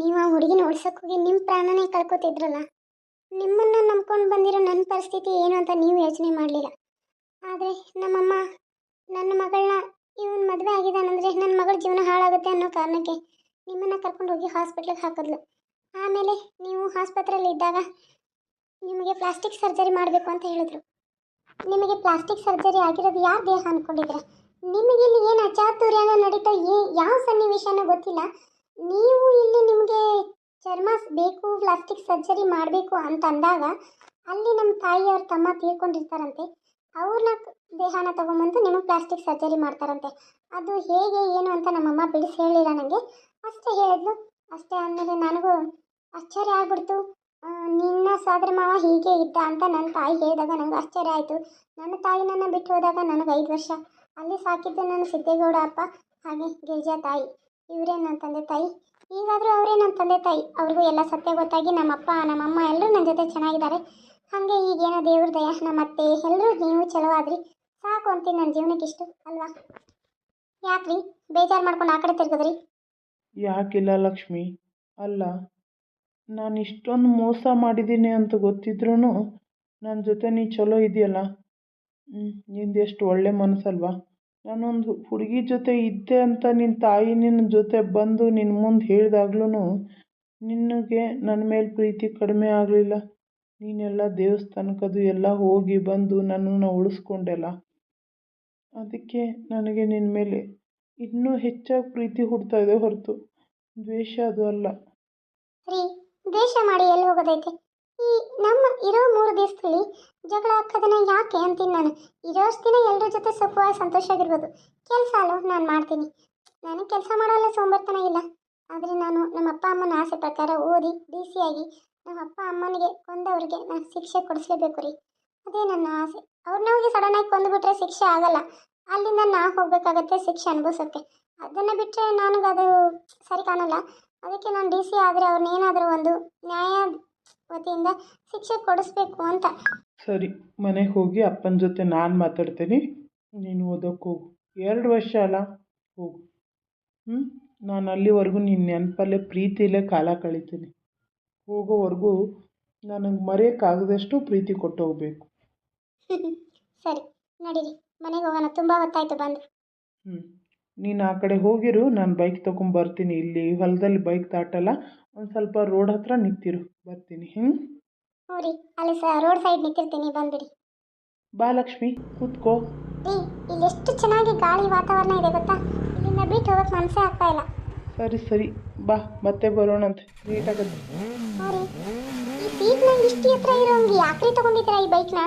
ನೀವು ಆ ಹುಡುಗಿನ ಉಳ್ಸಕ್ಕೆ ಹೋಗಿ ನಿಮ್ಮ ಪ್ರಾಣನೇ ಕಳ್ಕೊತಿದ್ರಲ್ಲ, ನಿಮ್ಮನ್ನು ನಂಬ್ಕೊಂಡು ಬಂದಿರೋ ನನ್ನ ಪರಿಸ್ಥಿತಿ ಏನು ಅಂತ ನೀವು ಯೋಚನೆ ಮಾಡಲಿಲ್ಲ. ಆದರೆ ನಮ್ಮಮ್ಮ, ನನ್ನ ಮಗಳನ್ನ ಇವನು ಮದುವೆ ಆಗಿದ್ದಾನಂದರೆ ನನ್ನ ಮಗಳ ಜೀವನ ಹಾಳಾಗುತ್ತೆ ಅನ್ನೋ ಕಾರಣಕ್ಕೆ ನಿಮ್ಮನ್ನು ಕರ್ಕೊಂಡು ಹೋಗಿ ಹಾಸ್ಪಿಟ್ಲಿಗೆ ಹಾಕಿದ್ಲು. ಆಮೇಲೆ ನೀವು ಆಸ್ಪತ್ರೆಯಲ್ಲಿ ಇದ್ದಾಗ ನಿಮಗೆ ಪ್ಲಾಸ್ಟಿಕ್ ಸರ್ಜರಿ ಮಾಡಬೇಕು ಅಂತ ಹೇಳಿದ್ರು. ನಿಮಗೆ ಪ್ಲಾಸ್ಟಿಕ್ ಸರ್ಜರಿ ಆಗಿರೋದು ಯಾರು ದೇಹ ಅಂದ್ಕೊಂಡಿದ್ರೆ ನಿಮಗೆ ಇಲ್ಲಿ ಏನು ಅಚಾತುರ್ಯನ ನಡೀತಾ ಏ ಯಾವ ಸನ್ನಿವೇಶನೂ ಗೊತ್ತಿಲ್ಲ. ನೀವು ಇಲ್ಲಿ ನಿಮಗೆ ಚರ್ಮ ಬೇಕು, ಪ್ಲಾಸ್ಟಿಕ್ ಸರ್ಜರಿ ಮಾಡಬೇಕು ಅಂತ ಅಂದಾಗ ಅಲ್ಲಿ ನಮ್ಮ ತಾಯಿಯವ್ರ ತಮ್ಮ ತೀರ್ಕೊಂಡಿರ್ತಾರಂತೆ. ಅವ್ರನ್ನ ದೇಹನ ತೊಗೊಂಬಂದು ನಿಮಗೆ ಪ್ಲಾಸ್ಟಿಕ್ ಸರ್ಜರಿ ಮಾಡ್ತಾರಂತೆ. ಅದು ಹೇಗೆ, ಏನು ಅಂತ ನಮ್ಮಮ್ಮ ಬಿಡಿಸಿ ಹೇಳಿಲ್ಲ ನನಗೆ ಅಷ್ಟೇ ಹೇಳಿದ್ಲು. ಅಷ್ಟೇ ಆದಮೇಲೆ ನನಗೂ ಆಶ್ಚರ್ಯ ಆಗ್ಬಿಡ್ತು. ನಿನ್ನ ಸಾದ್ರ ಮಾವ ಹೀಗೆ ಇದ್ದ ಅಂತ ನನ್ನ ತಾಯಿ ಹೇಳಿದಾಗ ನನಗೆ ಆಶ್ಚರ್ಯ ಆಯಿತು. ನನ್ನ ತಾಯಿ ನನ್ನ ಬಿಟ್ಟು ಹೋದಾಗ ನನಗೆ ಐದು ವರ್ಷ. ಅಲ್ಲಿ ಸಾಕಿದ್ದು ನನ್ನ ಸಿದ್ದೇಗೌಡ ಅಪ್ಪ, ಹಾಗೆ ಗಿರಿಜಾ ತಾಯಿ. ಇವರೇ ನನ್ನ ತಂದೆ ತಾಯಿ. ಈಗಾದರೂ ಅವರೇ ನನ್ನ ತಂದೆ ತಾಯಿ. ಅವ್ರಿಗೂ ಎಲ್ಲ ಸತ್ಯ ಗೊತ್ತಾಗಿ ನಮ್ಮಪ್ಪ, ನಮ್ಮಮ್ಮ ಎಲ್ಲರೂ ನನ್ನ ಜೊತೆ ಚೆನ್ನಾಗಿದ್ದಾರೆ. ಹಾಗೆ ಈಗೇನೋ ದೇವ್ರ ದಯ ನಮ್ಮ ಅತ್ತೆ ಎಲ್ಲರೂ ನೀವು ಚಲೋ ಆದ್ರಿ. ಸಾಕು ಅಂತೀನಿ ನನ್ನ ಜೀವನಕ್ಕೆ ಇಷ್ಟು, ಅಲ್ವಾ? ಯಾಕ್ರಿ ಬೇಜಾರು ಮಾಡ್ಕೊಂಡು ಆ ಕಡೆ ತಿರ್ಗದ್ರಿ. ಯಾಕಿಲ್ಲ ಲಕ್ಷ್ಮಿ? ಅಲ್ಲ, ನಾನು ಇಷ್ಟೊಂದು ಮೋಸ ಮಾಡಿದ್ದೀನಿ ಅಂತ ಗೊತ್ತಿದ್ರೂ ನನ್ನ ಜೊತೆ ನೀ ಚಲೋ ಇದೆಯಲ್ಲ? ನಿಂದು ಎಷ್ಟು ಒಳ್ಳೆ ಮನಸ್ಸಲ್ವಾ? ನಾನೊಂದು ಹುಡುಗಿ ಜೊತೆ ಇದ್ದೆ ಅಂತ ನಿನ್ನ ತಾಯಿ ನಿನ್ನ ಜೊತೆ ಬಂದು ನಿನ್ನ ಮುಂದೆ ಹೇಳಿದಾಗ್ಲೂ ನಿನಗೆ ನನ್ನ ಮೇಲೆ ಪ್ರೀತಿ ಕಡಿಮೆ ಆಗಲಿಲ್ಲ. ನೀನೆಲ್ಲ ದೇವಸ್ಥಾನಕ್ಕದು ಎಲ್ಲ ಹೋಗಿ ಬಂದು ನನ್ನನ್ನು ಉಳಿಸ್ಕೊಂಡೆಲ್ಲ. ಅದಕ್ಕೆ ನನಗೆ ನಿನ್ನ ಮೇಲೆ ಇನ್ನೂ ಹೆಚ್ಚಾಗಿ ಪ್ರೀತಿ ಹುಡ್ತಾ ಇದೆ ಹೊರತು. ದ್ವೇಷ ಅದು ಅಲ್ಲ. ದ್ವೇಷ ಮಾಡಿ ಎಲ್ಲಿ ಹೋಗೋದೈತೆ? ಈ ನಮ್ಮ ಇರೋ ಮೂರು ದಿವಸದಲ್ಲಿ ಜಗಳ ಹಾಕೋದನ್ನ ಯಾಕೆ ಅಂತೀನಿ ನಾನು? ಇರೋಷ್ಟು ದಿನ ಎಲ್ಲರ ಜೊತೆ ಸುಖವಾಗಿ ಸಂತೋಷವಾಗಿರ್ಬೋದು. ಕೆಲಸ ಅಲ್ಲೋ, ನಾನು ಮಾಡ್ತೀನಿ. ನನಗೆ ಕೆಲಸ ಮಾಡೋಲ್ಲ ಸೋಂಬರ್ತನ ಇಲ್ಲ. ಆದರೆ ನಾನು ನಮ್ಮ ಅಪ್ಪ ಅಮ್ಮನ ಆಸೆ ಪ್ರಕಾರ ಓದಿ ಡಿ ಸಿ ಆಗಿ ನಮ್ಮ ಅಪ್ಪ ಅಮ್ಮನಿಗೆ ಕೊಂದವ್ರಿಗೆ ನಾನು ಶಿಕ್ಷೆ ಕೊಡಿಸ್ಲೇಬೇಕು ರೀ. ಅದೇ ನನ್ನ ಆಸೆ. ಅವ್ರನ್ನ ಹೋಗಿ ಸಡನ್ನಾಗಿ ಕೊಂದುಬಿಟ್ರೆ ಶಿಕ್ಷೆ ಆಗಲ್ಲ. ಅಲ್ಲಿಂದ ನಾ ಹೋಗಬೇಕಾಗತ್ತೆ ಶಿಕ್ಷೆ ಅನುಭವಿಸೋಕ್ಕೆ ಅದನ್ನು ಬಿಟ್ಟರೆ ನನಗದು ಸರಿ ಕಾಣಲ್ಲ. ಅದಕ್ಕೆ ನಾನು ಡಿ ಸಿ ಆದರೆ ಅವ್ರನ್ನೇನಾದರೂ ಒಂದು ನ್ಯಾಯ ವತಿಯಿಂದ ಶಿಕ್ಷೆ ಕೊಡಿಸ್ಬೇಕು ಅಂತ. ಸರಿ ಮನೆಗೆ ಹೋಗಿ ಅಪ್ಪನ ಜೊತೆ ನಾನು ಮಾತಾಡ್ತೀನಿ. ನೀನು ಓದೋಕ್ಕೆ ಹೋಗು. ಎರಡು ವರ್ಷ ಅಲ್ಲ? ಹೋಗು. ಹ್ಞೂ ನಾನು ಅಲ್ಲಿವರೆಗೂ ನಿನ್ನ ನೆನಪಲ್ಲೇ ಪ್ರೀತಿಯಲ್ಲೇ ಕಾಲ ಕಳೀತೀನಿ. ಹೋಗೋವರೆಗೂ ನನಗೆ ಮರೆಯೋಕ್ಕಾಗದಷ್ಟು ಪ್ರೀತಿ ಕೊಟ್ಟು ಹೋಗಬೇಕು ಸರಿ ನಡೀರಿ. ಮನೆಗೆ ಹೋಗೋಣ. ತುಂಬ ಹೊತ್ತಾಯ್ತು ಬಂದು. ಹ್ಞೂ ನೀನು ಆ ಕಡೆ ಹೋಗಿರು ನಾನು ಬೈಕ್ ತೊಗೊಂಬರ್ತೀನಿ ಇಲ್ಲಿ ಹೊಲದಲ್ಲಿ ಬೈಕ್ ದಾಟಲ್ಲ ಒಂದು ಸ್ವಲ್ಪ ರೋಡ್ ಹತ್ರ ನಿಂತಿರು ಬರ್ತೀನಿ ಹ್ಞೂ ಹ್ಞೂ ರೀ ಅಲ್ಲಿ ಸ ರೋಡ್ ಸೈಡ್ ನಿಂತಿರ್ತೀನಿ ಬಂದ್ಬಿಡಿ. ಬಾ ಲಕ್ಷ್ಮಿ ಕೂತ್ಕೋ. ರೀ ಇಲ್ಲಿ ಎಷ್ಟು ಚೆನ್ನಾಗಿ ಗಾಳಿ ವಾತಾವರಣ ಇದೆ ಗೊತ್ತಾ? ಇಲ್ಲಿಂದ ಬಿಟ್ಟು ಹೋಗಕ್ಕೆ ಮನಸ್ಸೇ ಆಗ್ತಾ ಇಲ್ಲ. ಸರಿ ಸರಿ ಬಾ ಮತ್ತೆ ಬರೋಣಂತೆ ಲೇಟ್ ಆಗುತ್ತೆ. ಹ್ಞೂ ರೀ ಈ ನಂಗೆ ಇಷ್ಟು ಹತ್ರ ಇರೋಂಗೆ ಯಾಕ್ರಿ ತಗೊಂಡಿದ್ದೀರಾ ಈ ಬೈಕ್ನ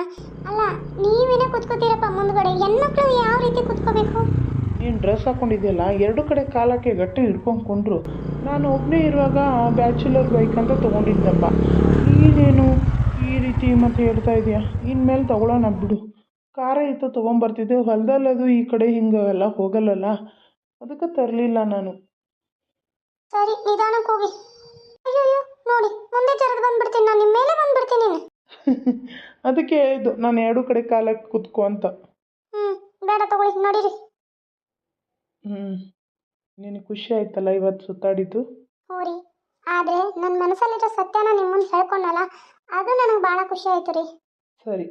ಅಲ್ಲ ನೀವೇನೋ ಕೂತ್ಕೋತೀರಪ್ಪ ಮುಂದ್ಗಡೆ ಹೆಣ್ಮಕ್ಳು ಯಾವ ರೀತಿ ಕುತ್ಕೋಬೇಕು? ನೀನು ಡ್ರೆಸ್ ಹಾಕ್ಕೊಂಡಿದ್ಯಲ್ಲ ಎರಡು ಕಡೆ ಕಾಲಕ್ಕೆ ಗಟ್ಟಿ ಹಿಡ್ಕೊಂಡ್ಕೊಂಡ್ರು ನಾನು ಒಬ್ಬನೇ ಇರುವಾಗ ಬ್ಯಾಚುಲರ್ ಬೈಕ್ ಅಂತ ತೊಗೊಂಡಿದ್ದಪ್ಪ. ನೀನೇನು ಈ ರೀತಿ ಮತ್ತೆ ಹೇಳ್ತಾ ಇದೀಯ? ಇನ್ಮೇಲೆ ತೊಗೊಳೋಣ ಬಿಡು. ಕಾರೇ ಇತ್ತು ತೊಗೊಂಬರ್ತಿದ್ದೆ. ಅದು ಈ ಕಡೆ ಹಿಂಗೆ ಎಲ್ಲ ಹೋಗಲ್ಲಲ್ಲ? ಅದಕ್ಕೆ ತರಲಿಲ್ಲ ನಾನು. ಸರಿ ನಿಧಾನಕ್ಕೆ ಹೋಗಿ. ಅಯ್ಯೋ ನೋಡಿ ಮುಂದೆ ಜರದು ಬಂದ್ಬಿಡ್ತೀನಿ. ನಾನು ನಿಮ್ಮ ಮೇಲೆ ಬಂದ್ಬಿಡ್ತೀನಿ ಅದಕ್ಕೆ ಹೇಳಿದ್ದು ನಾನು ಎರಡು ಕಡೆ ಕಾಲಕ್ಕೆ ಕುತ್ಕೋ ಅಂತ. ಹ್ಞೂ ಬೇಡ ತಗೊಳ್ಳಿ ನೋಡಿರಿ. ಹ್ಞೂ ನಿನಗೆ ಖುಷಿ ಆಯ್ತಲ್ಲ ಇವತ್ತು ಸುತ್ತಾಡಿದ್ದು? ಹ್ಞೂ ರೀ. ಆದರೆ ನನ್ನ ಮನಸ್ಸಲ್ಲಿರೋ ಸತ್ಯನ ನಿಮ್ಮ ಮುಂದೆ ಹೇಳ್ಕೊಂಡಲ್ಲ ಅದು ನನಗೆ ಭಾಳ ಖುಷಿ ಆಯ್ತು ರೀ. ಸರಿ.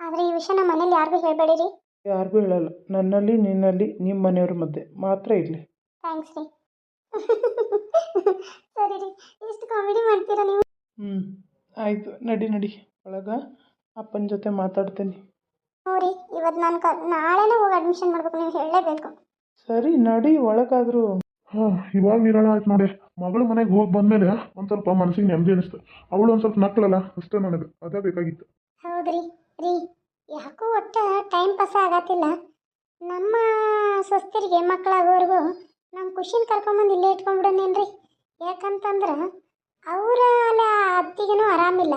ಆದರೆ ಈ ವಿಷಯ ನಮ್ಮ ಮನೇಲಿ ಯಾರಿಗೂ ಹೇಳಬೇಡಿ ರೀ. ಯಾರಿಗೂ ಹೇಳಲ್ಲ. ನನ್ನಲ್ಲಿ ನಿನ್ನಲ್ಲಿ ನಿಮ್ಮ ಮನೆಯವ್ರ ಮಧ್ಯೆ ಮಾತ್ರ ಇರಲಿ. ಥ್ಯಾಂಕ್ಸ್ ರೀ. ಸರಿ ರೀ. ಎಷ್ಟು ಕಾಮಿಡಿ ಮಾಡ್ತೀರಾ ನೀವು? ಹ್ಞೂ ಆಯಿತು. ನಡಿ ನಡಿ. ಒಳಗ ಅಪ್ಪನ ಜೊತೆ ಮಾತಾಡ್ತೀನಿ. ಹ್ಞೂ ರೀ. ಇವತ್ತು ನಾನು ಕ ನಾಳೆನೇ ಹೋಗಿ ಅಡ್ಮಿಷನ್ ಮಾಡಬೇಕು. ನೀವು ಹೇಳಲೇಬೇಕು. ಸರಿ ನಡಿ ಒಳಗಾದ್ರು. ಹಾಂ ಇವಾಗ ನಿರಾಳ ಆಯ್ತು ನೋಡಿ. ಮಗಳು ಮನೆಗೆ ಹೋಗಿ ಬಂದಮೇಲೆ ಒಂದು ಸ್ವಲ್ಪ ಮನಸ್ಸಿಗೆ ನೆಮ್ಮದಿ ಅನಿಸ್ತು ಅವಳು ಒಂದು ಸ್ವಲ್ಪ ನಕ್ಕಳಲ್ಲ ಅಷ್ಟೇ ನನಗೆ. ಅದೇ ಬೇಕಾಗಿತ್ತು. ಹೌದ್ರಿ ರೀ. ಯಾಕೋ ಒಟ್ಟ ಟೈಮ್ ಪಾಸ್ ಆಗತ್ತಿಲ್ಲ. ನಮ್ಮ ಸೊಸ್ತಿರಿಗೆ ಮಕ್ಕಳಾಗೋವರೆಗೂ ನಮ್ಮ ಖುಷಿನ ಕರ್ಕೊಂಬಂದು ಇಲ್ಲೇ ಇಟ್ಕೊಂಡ್ಬಿಡೋನೇನ್ರಿ ಯಾಕಂತಂದ್ರೆ ಅವರ ಅಲ್ಲ ಅತ್ತಿಗೆನೂ ಆರಾಮಿಲ್ಲ.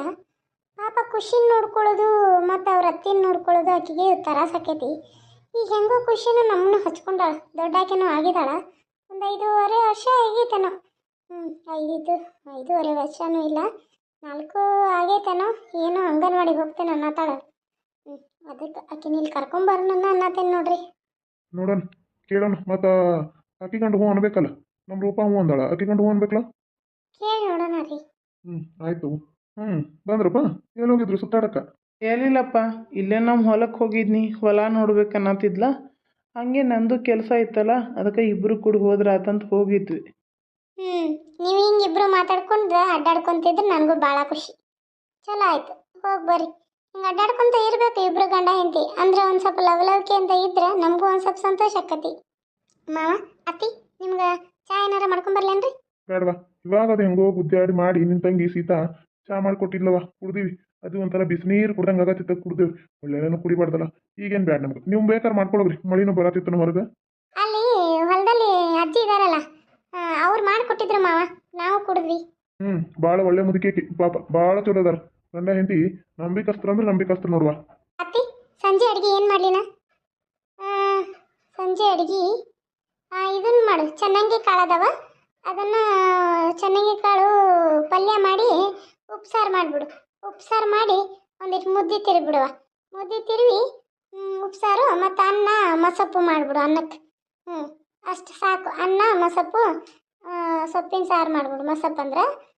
ಪಾಪ ಖುಷಿನ ನೋಡ್ಕೊಳ್ಳೋದು ಮತ್ತು ಅವ್ರ ಅತ್ತಿನ ನೋಡ್ಕೊಳ್ಳೋದು ಆಕೆಗೆ ತ್ರಾಸ ಆಕೈತಿ. ಈಗ ಹೆಂಗೋ ಖುಷಿನೂ ನಮ್ಮನ್ನು ಹಚ್ಕೊಂಡಾಳ. ದೊಡ್ಡಾಕೆನೂ ಆಗಿದಾಳ ಒಂದು ಐದೂವರೆ ವರ್ಷ ಆಗೈತೇನೋ. ಹ್ಞೂ ಐದು ಐದೂವರೆ ವರ್ಷನೂ ಇಲ್ಲ. ನಾಲ್ಕು ಆಗೈತೇನೋ. ಏನೋ ಅಂಗನವಾಡಿಗೆ ಹೋಗ್ತೇನೆ ಅನ್ನತಾಳ. ಹ್ಞೂ ಅದಕ್ಕೆ ಆಕಿನ ಇಲ್ಲಿ ಕರ್ಕೊಂಬರೋಣ ಅನ್ನತೇನೆ ನೋಡ್ರಿ. ನೋಡೋಣ ಕೇಳೋಣ. ಮತ್ತು ಅಕ್ಕಿ ಗಂಡು ಹೂ ಅನ್ಬೇಕಲ್ಲ? ನಮ್ಮ ರೂಪ ಹೂ ಅಂದಾಳ. ಅಕ್ಕಿ ಗಂಡು ಹ್ಞೂ ಅನ್ಬೇಕಲ್ಲ ಕೇಳಿ ನೋಡೋಣ ರೀ. ಹ್ಞೂ ಆಯಿತು. ಹ್ಞೂ ಬಂದ್ರಪ್ಪ. ಎಲ್ಲಿ ಹೋಗಿದ್ರು ಸುತ್ತಾಡಕ್ಕೆ? ಎಲ್ಲಿಲ್ಲಪ್ಪ ಇಲ್ಲೇ ನಮ್ಮ ಹೊಲಕ್ಕೆ ಹೋಗಿದ್ನಿ ಹೊಲ ನೋಡ್ಬೇಕನ್ನತ್ತಿದ್ಲ. ಹಂಗೆ ನಂದು ಕೆಲಸ ಇತ್ತಲ್ಲ ಅದಕ್ಕೆ ಇಬ್ಬರು ಕೂಡ ಹೋದ್ರ ಆತಂತ ಹೋಗಿದ್ವಿ. ಹ್ಞೂ ನೀವು ಹಿಂಗೆ ಇಬ್ಬರು ಮಾತಾಡ್ಕೊಂಡು ಅಡ್ಡಾಡ್ಕೊಂತಿದ್ರೆ ನನಗೂ ಭಾಳ ಖುಷಿ. ಚಲೋ ಆಯ್ತು ಹೋಗಿ ಬರ್ರಿ. ಹಿಂಗೆ ಅಡ್ಡಾಡ್ಕೊಂತ ಇರಬೇಕು ಇಬ್ಬರು ಗಂಡ ಹೆಂಡತಿ. ಅಂದ್ರೆ ಒಂದು ಸ್ವಲ್ಪ ಲವಲವಿಕೆ ಅಂತ ಇದ್ರೆ ನಮಗೂ ಒಂದು ಸ್ವಲ್ಪ ಸಂತೋಷ ಆಕತಿ ಮಾವ ಅತ್ತಿ ನಿಮ್ಗೆ ಚಾ ಏನಾರ ಮಾಡ್ಕೊಂಬರ್ಲೇನ್ರಿ ಬೇಡವಾ ಇವಾಗ ಅದು ಹೆಂಗೋ ಗುದ್ದಾಡಿ ಮಾಡಿ ನಿನ್ನ ತಂಗಿ ಸೀತಾ ಚಾ ಮಾಡಿಕೊಟ್ಟಿದ್ಲವ ಕುಡ್ದೀವಿ. ಅದು ಒಂಥರ ಬಿಸಿನೀರು ಕುಡ್ದಂಗೆ ಆಗತ್ತಿತ್ತು ಕುಡ್ದು ಒಳ್ಳೆನೂ ಕುಡಿಬಾರ್ದಲ್ಲ. ಈಗೇನು ಬ್ಯಾಡ ನಮ್ಗೆ. ನೀವು ಬೇಕಾದ್ರೆ ಮಾಡ್ಕೊಳ್ಳೋರಿ ಮಳಿನೂ ಬರತ್ತಿತ್ತು ಹೊರಗೆ. ಅಲ್ಲಿ ಹೊಲದಲ್ಲಿ ಅಜ್ಜಿ ಇದಾರಲ್ಲ ಅವ್ರು ಮಾಡಿಕೊಟ್ಟಿದ್ರು ಮಾವ. ನಾವು ಕುಡಿದ್ವಿ. ಹ್ಞೂ ಭಾಳ ಒಳ್ಳೆ ಮುದುಕಿ ಪಾಪ ಭಾಳ ಚಲೋ ಅದಾರ ಗಂಡ ಹೆಂಡತಿ ನಂಬಿಕಸ್ತ್ರ ಅಂದ್ರೆ ನಂಬಿಕಸ್ತ್ರ ನೋಡುವ. ಅತ್ತಿ ಸಂಜೆ ಅಡುಗೆ ಏನು ಮಾಡಲಿನ? ಸಂಜೆ ಅಡುಗೆ ಇದನ್ನು ಮಾಡು. ಚೆನ್ನಾಗಿ ಕಾಳದವ ಅದನ್ನು ಚೆನ್ನಾಗಿ ಕಾಳು ಪಲ್ಯ ಮಾಡಿ ಉಪ್ಸಾರು ಮಾಡಿಬಿಡು. ಉಪ್ಸಾರು ಮಾಡಿ ಒಂದಿಷ್ಟು ಮುದ್ದೆ ತಿರುಗಿಬಿಡುವ. ಮುದ್ದೆ ತಿರುವಿ ಉಪ್ಸಾರು ಮತ್ತು ಅನ್ನ, ಮಸಪ್ಪು ಮಾಡಿಬಿಡು ಅನ್ನಕ್ಕೆ ಹ್ಞೂ ಅಷ್ಟು ಸಾಕು. ಅನ್ನ, ಮಸಪ್ಪು ಸೊಪ್ಪಿನ ಸಾರು ಮಾಡಿಬಿಡು ಮಸಪ್ಪು ಅಂದ್ರೆ.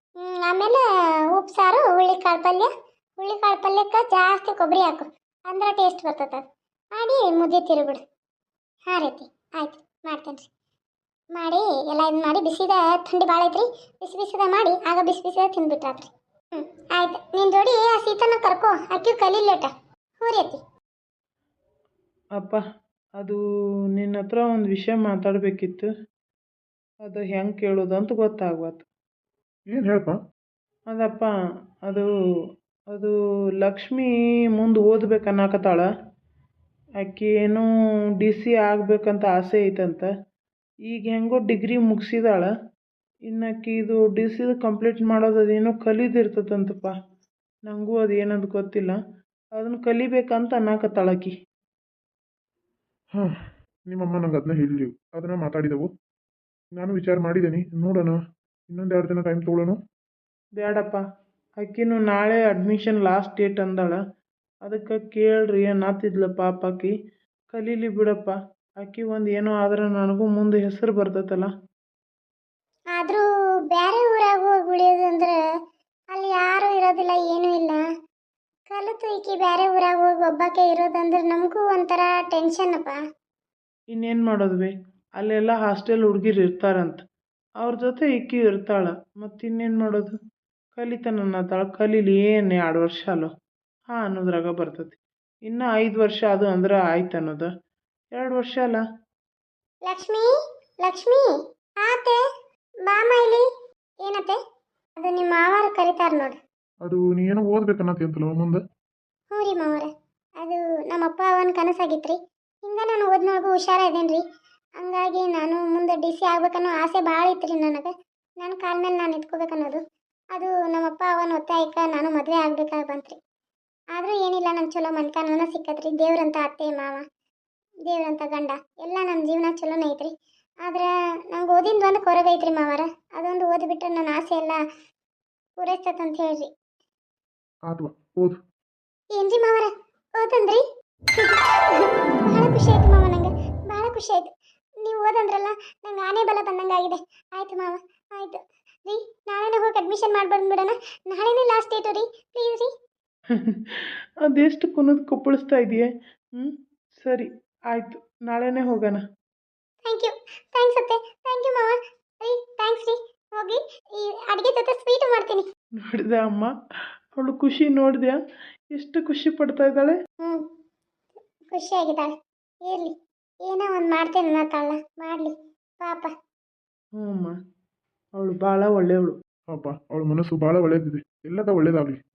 ಆಮೇಲೆ ಉಪ್ಸಾರು ಹುಳ್ಳಿಕಾಳು ಪಲ್ಯ. ಹುಳ್ಳಿಕಾಳು ಪಲ್ಯಕ್ಕೆ ಜಾಸ್ತಿ ಕೊಬ್ಬರಿ ಹಾಕು. ಅಂದ್ರೆ ಟೇಸ್ಟ್ ಬರ್ತದೆ. ಮಾಡಿ ಮುದ್ದೆ ತಿರುಗಿಬಿಡು. ಹಾಂ ರೀತಿ. ಆಯ್ತು. ಮಾಡ್ತೇನೆ ರೀ. ಮಾಡಿ, ಎಲ್ಲ ಇದು ಮಾಡಿ ಬಿಸಿದ ಥಂಡಿ ಭಾಳ ಐತ್ರಿ. ಬಿಸಿ ಬಿಸಿದ ಮಾಡಿ, ಆಗ ಬಿಸಿ ಬಿಸಿದ ತಿಂದ್ಬಿಟ್ರಾತ್ರಿ. ಆಯ್ತು. ನಿನ್ನ ಜೋಡಿ ಆ ಸೀತನ ಕರ್ಕೋ ಅಕ್ಕಿ ಕಲೀಲೇಟ. ಹೂರೈತಿ. ಅಪ್ಪ ಅದು ನಿನ್ನ ಹತ್ರ ಒಂದು ವಿಷಯ ಮಾತಾಡಬೇಕಿತ್ತು. ಅದು ಹೆಂಗೆ ಕೇಳೋದು ಅಂತ ಗೊತ್ತಾಗ್ವತ್ತು ಏನು ಹೇಳಪ್ಪ? ಅದಪ್ಪ ಅದು ಅದು ಲಕ್ಷ್ಮಿ ಮುಂದೆ ಓದ್ಬೇಕು ಅನ್ನಕತ್ತಾಳ. ಆಕೆ ಏನೂ ಡಿ ಸಿ ಆಗಬೇಕಂತ ಆಸೆ ಐತಂತ. ಈಗ ಹೆಂಗೋ ಡಿಗ್ರಿ ಮುಗಿಸಿದಾಳ. ಇನ್ನು ಆಕಿ ಇದು ಡಿ ಸಿದು ಕಂಪ್ಲೀಟ್ ಮಾಡೋದು ಅದೇನೋ ಕಲಿದಿರ್ತದಂತಪ್ಪ. ನನಗೂ ಅದು ಏನಂತ ಗೊತ್ತಿಲ್ಲ. ಅದನ್ನು ಕಲಿಬೇಕಂತ ಅನ್ನಕತ್ತಾಳ ಆಕಿ. ಹಾಂ ನಿಮ್ಮಮ್ಮ ನಂಗೆ ಅದನ್ನ ಹೇಳಿ ಅದನ್ನ ಮಾತಾಡಿದೆವು. ನಾನು ವಿಚಾರ ಮಾಡಿದ್ದೀನಿ ನೋಡೋಣ. ಇನ್ನೊಂದು ಎರಡು ದಿನ ಟೈಮ್ ತೊಗೊಳ್ಳೋಣ. ಬೇಡಪ್ಪ ಆಕಿನೂ ನಾಳೆ ಅಡ್ಮಿಷನ್ ಲಾಸ್ಟ್ ಡೇಟ್ ಅಂದಾಳ. ಅದಕ್ಕೆ ಕೇಳ್ರಿ ಅನ್ನತ್ತಿದ್ಲ ಪಾಪ ಆಕಿ. ಕಲೀಲಿ ಬಿಡಪ್ಪ. ಅಕ್ಕಿ ಒಂದು ಏನೋ ಆದ್ರೆ ನನಗೂ ಮುಂದೆ ಹೆಸರು ಬರ್ತೈತಲ್ಲ. ಇರೋದಿಲ್ಲ ಏನೂ ಇಲ್ಲ. ಕಲಿತು ಈಕಿ ಬೇರೆ ಊರಾಗ ಹೋಗಿ ಒಬ್ಬಾಕೆ ಇರೋದಂದ್ರೆ ನಮಗೂ ಒಂಥರ ಟೆನ್ಷನ್ನಪ್ಪ ಇನ್ನೇನು ಮಾಡೋದು ಮಾಡೋದ್ವಿ? ಅಲ್ಲೆಲ್ಲ ಹಾಸ್ಟೆಲ್ ಹುಡುಗಿರು ಇರ್ತಾರಂತ. ಅವ್ರ ಜೊತೆ ಇಕ್ಕಿ ಇರ್ತಾಳ. ಮತ್ತು ಇನ್ನೇನು ಮಾಡೋದು? ಕಲಿತಾನ ತಾಳ ಕಲೀಲಿ ಏನು ಎರಡು ವರ್ಷ ಅಲ್ಲೋ? ಹಾಂ ಅನ್ನೋದ್ರಾಗ ಬರ್ತೈತಿ. ಇನ್ನು ಐದು ವರ್ಷ ಅದು ಅಂದ್ರೆ ಆಯ್ತು ಅನ್ನೋದು. ಎರಡು ವರ್ಷ ಅಲ್ಲ? ಲಕ್ಷ್ಮಿ ಲಕ್ಷ್ಮಿ ಆತೆ ಬಾಮ ಇಲ್ಲಿ ಏನತ್ತೆ? ಅದು ನಿಮ್ಮ ಮಾವಾರು ಕರಿತಾರ ನೋಡಿ. ಅದು ನೀ ಏನೋ ಓದ್ಬೇಕನ್ನತಿ ಅಂತಲ್ವ ಮುಂದೆ? ಹ್ಞೂ ರೀ ಮಾವರ. ಅದು ನಮ್ಮಪ್ಪ ಅವನ ಕನಸಾಗಿತ್ತು ರೀ ಹಿಂಗೆ ನಾನು ಓದ್ನೊಳಗೂ ಹುಷಾರ ಇದೇನ್ರಿ ಹಂಗಾಗಿ ನಾನು ಮುಂದೆ ಡಿ ಸಿ ಆಗ್ಬೇಕನ್ನೋ ಆಸೆ ಭಾಳ ಇತ್ತು ನನಗೆ. ನನ್ನ ಕಾಲ ಮೇಲೆ ನಾನು ನಿಂತ್ಕೋಬೇಕನ್ನೋದು. ಅದು ನಮ್ಮಪ್ಪ ಅವನ ಒತ್ತಾಯಕ್ಕೆ ನಾನು ಮದುವೆ ಆಗ್ಬೇಕಾಗಿ ಬಂತ್ರಿ. ಆದರೂ ಏನಿಲ್ಲ ನನ್ನ ಚಲೋ ಮನ್ಕಾನನ ಸಿಕ್ಕತ್ರಿ. ದೇವ್ರಂತ ಅತ್ತೆ, ಮಾವ, ದೇವ್ರಂತ ಗಂಡ, ಎಲ್ಲ ನನ್ನ ಜೀವನ ಚಲೋನೇ ಐತ್ರಿ. ಆದ್ರೆ ನಂಗೆ ಓದಿಂದ ಒಂದು ಕೊರಗೈತ್ರಿ ಮಾವಾರ. ಅದೊಂದು ಓದಿಬಿಟ್ರೆ ನನ್ನ ಆಸೆ ಎಲ್ಲ ಪೂರೈಸ್ತಂತ ಹೇಳ್ರಿ. ಆತ್ವ ಓದು. ಏನ್ರಿ ಮಾವರ? ಓದಂದ್ರಿ? ಬಹಳ ಖುಷಿ ಆಯ್ತು ಮಾವ ನಂಗೆ. ಭಾಳ ಖುಷಿ ಆಯ್ತು. ನೀವು ಓದಂದ್ರಲ್ಲ ನಂಗೆ ಆನೆ ಬಲ ಬಂದಂಗಾಗಿದೆ. ಆಯ್ತು ಮಾವ ಆಯ್ತು. ರೀ ನಾಳೆನೇ ಹೋಗಿ ಅಡ್ಮಿಷನ್ ಮಾಡ್ಬಂದ್ಬಿಡೋಣ ನಾಳೆನೇ ಲಾಸ್ಟ್ ಡೇಟು ರೀ. ಪ್ಲೀಸ್ ರೀ. ಅದೆಷ್ಟು ಕುನದ್ ಕೊಪ್ಪಳಿಸ್ತಾ ಇದೆಯೇ? ಹ್ಞೂ ಸರಿ ಆಯಿತು. ನಾಳೆನೇ ಹೋಗೋಣ. ಥ್ಯಾಂಕ್ ಯು ಥ್ಯಾಂಕ್ಸ್ ಅತ್ತೆ. ಥ್ಯಾಂಕ್ ಯು ಮಾವ. ರೀ ಥ್ಯಾಂಕ್ಸ್ ರೀ. ಹೋಗಿ ಈ ಅಡುಗೆ ಜೊತೆ ಸ್ವೀಟು ಮಾಡ್ತೀನಿ. ನೋಡಿದೆ ಅಮ್ಮ. ಅವಳು ಖುಷಿ ನೋಡಿದ್ಯಾ? ಎಷ್ಟು ಖುಷಿ ಪಡ್ತಾ ಇದ್ದಾಳೆ? ಹ್ಞೂ ಖುಷಿಯಾಗಿದ್ದಾಳೆ. ಇರಲಿ ಏನೋ ಒಂದು ಮಾಡ್ತೇನೆ ಅನ್ನತ್ತಾಳ ಮಾಡಲಿ ಪಾಪ. ಹ್ಞೂ ಅಮ್ಮ ಅವಳು ಭಾಳ ಒಳ್ಳೆಯವಳು. ಪಾಪ ಅವಳ ಮನಸ್ಸು ಭಾಳ ಒಳ್ಳೇದಿದೆ. ಎಲ್ಲದ ಒಳ್ಳೇದಾಗಲಿ.